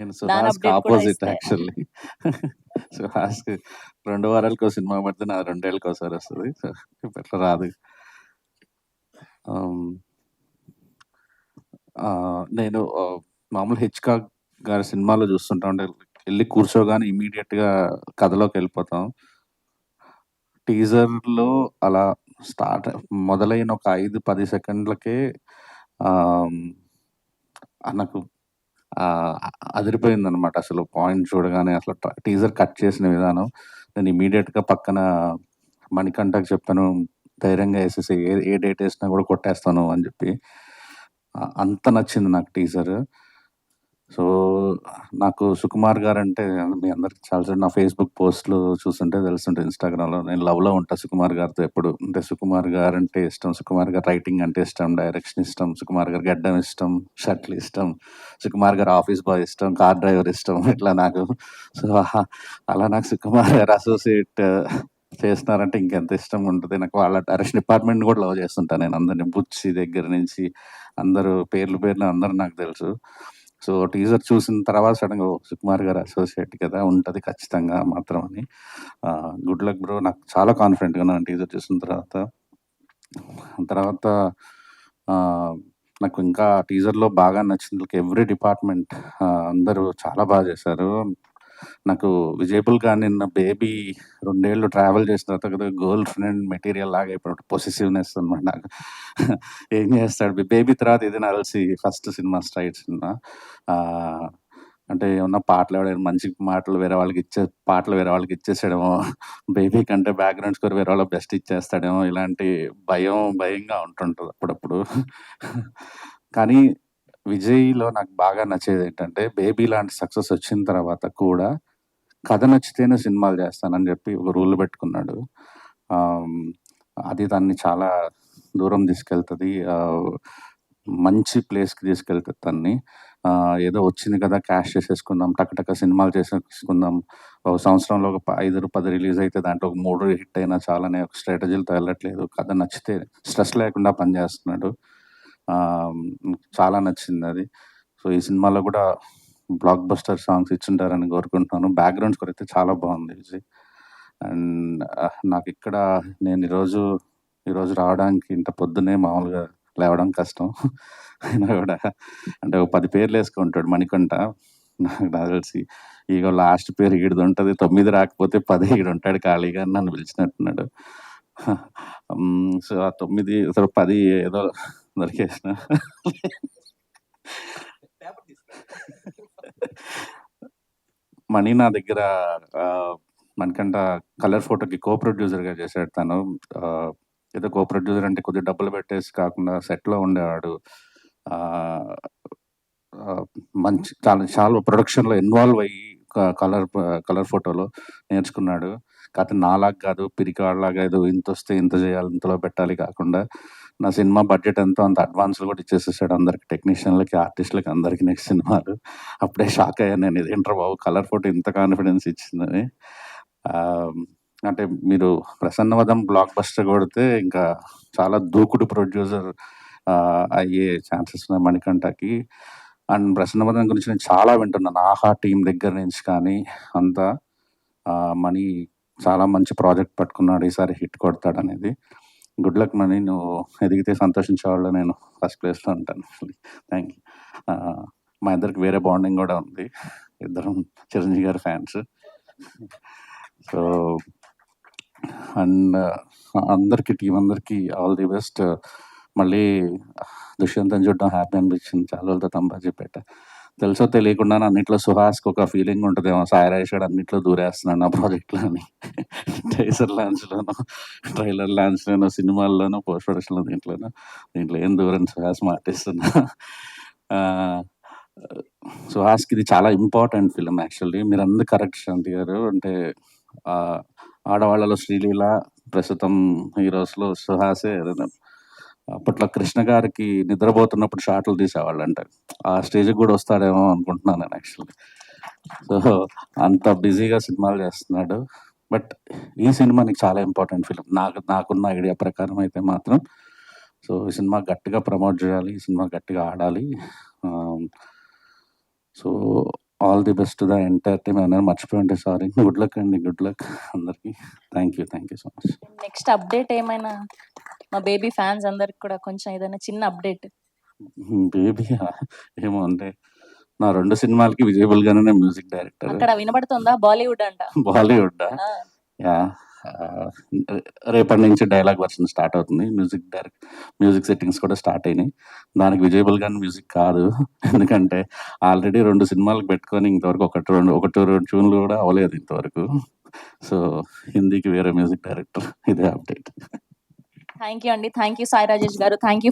నేను సుహాస్‌కి opposite. Actually. సుహాస్‌కి 2 వారాలకో సినిమా పడితే నాది 2 ఏళ్ళకోసారి వస్తది. సో, ఇప్పట్లో రాదు. నేను మామూలు 'హిచ్‌కాక్' గారి సినిమాలో చూస్తుంటా ఉంటే ఎళ్ళి కూర్చోగానే ఇమ్మీడియేట్‌గా కథలోకెళ్ళిపోతాం. టీజర్‌లో అలా స్టార్ట్ మొదలైన ఒక 5, 10 సెకండ్లకే నాకు అదిరిపోయింది అదిరిపోయిందనమాట అసలు పాయింట్ చూడగానే అసలు టీజర్ కట్ చేసిన విధానం. నేను ఇమీడియట్గా పక్కన మణికంఠకి చెప్పాను, "ధైర్యంగా వేసేసి ఏ ఏ డేట్ వేసినా కూడా కొట్టేస్తాను" అని చెప్పి. అంత నచ్చింది నాకు టీజర్. సో, నాకు సుకుమార్ గారంటే మీ అందరికి చాలా నా ఫేస్‌బుక్ పోస్ట్‌లు చూస్తుంటే తెలుస్తుంటే ఇన్‌స్టాగ్రామ్‌లో. నేను లవ్‌లో ఉంటా సుకుమార్ గారితో ఎప్పుడు. అంటే సుకుమార్ గారంటే ఇష్టం. సుకుమార్ గారి రైటింగ్ అంటే ఇష్టం. డైరెక్షన్ ఇష్టం. సుకుమార్ గారి గడ్డం ఇష్టం. షర్ట్‌లు ఇష్టం. సుకుమార్ గారు ఆఫీస్ బాయ్ ఇష్టం. కార్ డ్రైవర్ ఇష్టం. ఇట్లా నాకు సో, అలా నాకు సుకుమార్ గారు అసోసియేట్ చేస్తున్నారంటే ఇంకెంత ఇష్టం ఉంటుంది నాకు వాళ్ళ డైరెక్షన్ డిపార్ట్మెంట్ కూడా లవ్ చేస్తుంటా నేను అందరిని. బుచ్చి దగ్గర నుంచి అందరూ పేర్లు పేర్లు అందరూ నాకు తెలుసు. సో, టీజర్ చూసిన తర్వాత సడన్గా సుకుమార్ గారు అసోసియేట్ కదా! ఉంటుంది ఖచ్చితంగా మాత్రం అని. Good luck bro. నాకు చాలా కాన్ఫిడెంట్‌గా ఉన్నాను టీజర్ చూసిన తర్వాత. తర్వాత నాకు ఇంకా టీజర్‌లో బాగా నచ్చింది ఎవ్రీ డిపార్ట్‌మెంట్ అందరూ చాలా బాగా చేశారు. నాకు విజయబుల్ కానీ నిన్న బేబీ రెండేళ్ళు ట్రావెల్ చేసిన తర్వాత కదా గర్ల్ ఫ్రెండ్ మెటీరియల్ లాగా అయిపోయినట్టు పొసెసివ్‌నెస్ అనమాట నాకు. ఏం చేస్తాడు బేబీ తర్వాత ఇది నలిసి ఫస్ట్ సినిమా స్ట్రైట్ సినిమా. అంటే ఏమన్నా పాటలు ఎవడైనా మంచి మాటలు వేరే వాళ్ళకి ఇచ్చే పాటలు వేరే వాళ్ళకి ఇచ్చేసాడేమో, బేబీ కంటే బ్యాక్‌గ్రౌండ్ స్కోర్ వేరే వాళ్ళకి బెస్ట్ ఇచ్చేస్తాడేమో ఇలాంటి భయం భయంగా ఉంటుంటుంది అప్పుడప్పుడు. కానీ విజయ్‌లో నాకు బాగా నచ్చేది ఏంటంటే బేబీ లాంటి సక్సెస్ వచ్చిన తర్వాత కూడా కథ నచ్చితేనే సినిమాలు చేస్తానని చెప్పి ఒక రూల్ పెట్టుకున్నాడు. అది దాన్ని చాలా దూరం తీసుకెళ్తుంది మంచి ప్లేస్‌కి తీసుకెళ్తుంది దాన్ని ఏదో వచ్చింది కదా! క్యాష్ చేసేసుకుందాం. టక సినిమాలు చేసేసుకుందాం. ఒక సంవత్సరంలో ఒక ప 5, 10 రిలీజ్ అయితే దాంట్లో ఒక మూడు హిట్ అయినా చాలనే ఒక స్ట్రాటజీలతో వెళ్ళట్లేదు. కథ నచ్చితే స్ట్రెస్ లేకుండా పనిచేస్తున్నాడు. చాలా నచ్చింది అది సో, ఈ సినిమాలో కూడా బ్లాక్ బస్టర్ సాంగ్స్ ఇచ్చింటారని కోరుకుంటున్నాను. బ్యాక్‌గ్రౌండ్ స్కోర్ అయితే చాలా బాగుంది విజయ్. అండ్ నాకు ఇక్కడ నేను ఈరోజు, ఈరోజు రావడానికి ఇంత పొద్దున్నే మామూలుగా లేవడం కష్టం. అయినా కూడా అంటే ఒక పది పేర్లు వేసుకుంటాడు మణికంట నాకు నాకు తెలిసి ఇగో లాస్ట్ పేరు ఈడు ఉంటుంది తొమ్మిది రాకపోతే పదిహేడు ఉంటాడు ఖాళీగా అని నన్ను పిలిచినట్టున్నాడు. సో, ఆ తొమ్మిది అసలు పది ఏదో దొరికేసిన. మణి నా దగ్గర మనకంట కలర్ ఫోటోకి కో ప్రొడ్యూసర్‌గా చేశాడు తను. ఏదో కో ప్రొడ్యూసర్ అంటే కొద్దిగా డబ్బులు పెట్టేసి కాకుండా సెట్‌లో ఉండేవాడు. మంచి చాలా చాలా ప్రొడక్షన్‌లో ఇన్వాల్వ్ అయ్యి కలర్ కలర్ ఫోటోలో నేర్చుకున్నాడు. కాకపోతే నాలాగా కాదు పిరికివాడిలాగా ఏదో ఇంత వస్తే ఇంత చేయాలి, ఇంతలో పెట్టాలి కాకుండా నా సినిమా బడ్జెట్ ఎంతో అంత అడ్వాన్స్‌లు కూడా ఇచ్చేసేసాడు అందరికి టెక్నీషియన్‌లకి, ఆర్టిస్ట్‌లకి అందరికి నెక్స్ట్ సినిమాలు. అప్పుడే షాక్ అయ్యాను నేను. ఇదేంట్రా బాబు కలర్ ఫోటో ఇంత కాన్ఫిడెన్స్ ఇచ్చిందని. అంటే మీరు 'ప్రసన్నవదం' బ్లాక్ బస్టర్ కొడితే ఇంకా చాలా దూకుడు ప్రొడ్యూసర్ అయ్యే ఛాన్సెస్ ఉన్నాయి మణికంఠకి. అండ్ 'ప్రసన్నవదం' గురించి నేను చాలా వింటున్నాను. 'ఆహా' టీం దగ్గర నుంచి కానీ అంతా మనీ చాలా మంచి ప్రాజెక్ట్ పట్టుకున్నాడు. ఈసారి హిట్ కొడతాడనేది. గుడ్ లక్ మనీ నువ్వు ఎదిగితే సంతోషించేవాళ్ళు నేను ఫస్ట్ ప్లేస్‌లో ఉంటాను. Thank you. మా ఇద్దరికి వేరే బాండింగ్ కూడా ఉంది. ఇద్దరం చిరంజీవి గారి ఫ్యాన్స్. సో, అండ్ అందరికి టీం అందరికీ ఆల్ ది బెస్ట్. మళ్ళీ దుష్యంతం చూడడం హ్యాపీ అనిపించింది. చాలా రోజుల తర్వాత తెలుసో తెలియకుండా అన్నిట్లో సుహాస్‌కి ఒక ఫీలింగ్ ఉంటుందేమో సాయి రాజేష్ అన్నిట్లో దూరేస్తున్నాడు నా ప్రాజెక్ట్‌లో అని. టైసర్ లాంచ్‌లోనో, ట్రైలర్ లాంచ్‌లోనో, సినిమాల్లోనో, పోస్ట్ ప్రొడక్షన్‌లో దీంట్లోనో దీంట్లో ఏం దూరం సుహాస్ మాటిస్తున్నా. సుహాస్‌కి ఇది చాలా ఇంపార్టెంట్ ఫిలిం యాక్చువల్లీ. మీరు అందరు కరెక్ట్ శాంతి గారు. అంటే ఆడవాళ్ళలో శ్రీలీల, ప్రస్తుతం హీరోస్‌లో సుహాసే ఏదైనా అప్పట్లో కృష్ణ గారికి నిద్రపోతున్నప్పుడు షాట్లు తీసేవాళ్ళంట. ఆ స్టేజ్‌కి కూడా వస్తాడేమో అనుకుంటున్నాను నేను యాక్చువల్లీ. సో, అంత బిజీగా సినిమాలు చేస్తున్నాడు. బట్ ఈ సినిమా నీకు చాలా ఇంపార్టెంట్ ఫిలిం నాకు నాకున్న ఐడియా ప్రకారం అయితే మాత్రం. సో, ఈ సినిమా గట్టిగా ప్రమోట్ చేయాలి. ఈ సినిమా గట్టిగా ఆడాలి. So, all the best the entire team ఏమైనా మర్చిపోయి ఉంటే సారీ గుడ్ లక్ అండి గుడ్ లక్ అందరికీ thank you thank you so much next update ఏమైనా మా బేబీ ఫ్యాన్స్ అందరికి కూడా కొంచెం ఏదైనా చిన్న అప్డేట్. బేబీ ఏమో అంటే నా రెండు సినిమాలకి విజయబుల్ గానే మ్యూజిక్ డైరెక్టర్. అక్కడ వినబడుతుందా? బాలీవుడ్ అంట. బాలీవుడ్ యా రేపటి నుంచి డైలాగ్ వర్షన్ స్టార్ట్ అవుతుంది. మ్యూజిక్ డైరెక్ట్ మ్యూజిక్ సెట్టింగ్స్ కూడా స్టార్ట్ అయినాయి. దానికి విజయబుల్ గాని మ్యూజిక్ కాదు. ఎందుకంటే ఆల్రెడీ రెండు సినిమాలకు పెట్టుకొని ఇంతవరకు ఒకటి రెండు ఒకటి రెండు ట్యూన్లు కూడా అవ్వలేదు ఇంతవరకు. సో హిందీకి వేరే మ్యూజిక్ డైరెక్టర్ ఇదే అప్డేట్. థ్యాంక్ యూ అండి. థ్యాంక్ యూ సాయి రాజేష్ గారు. Thank you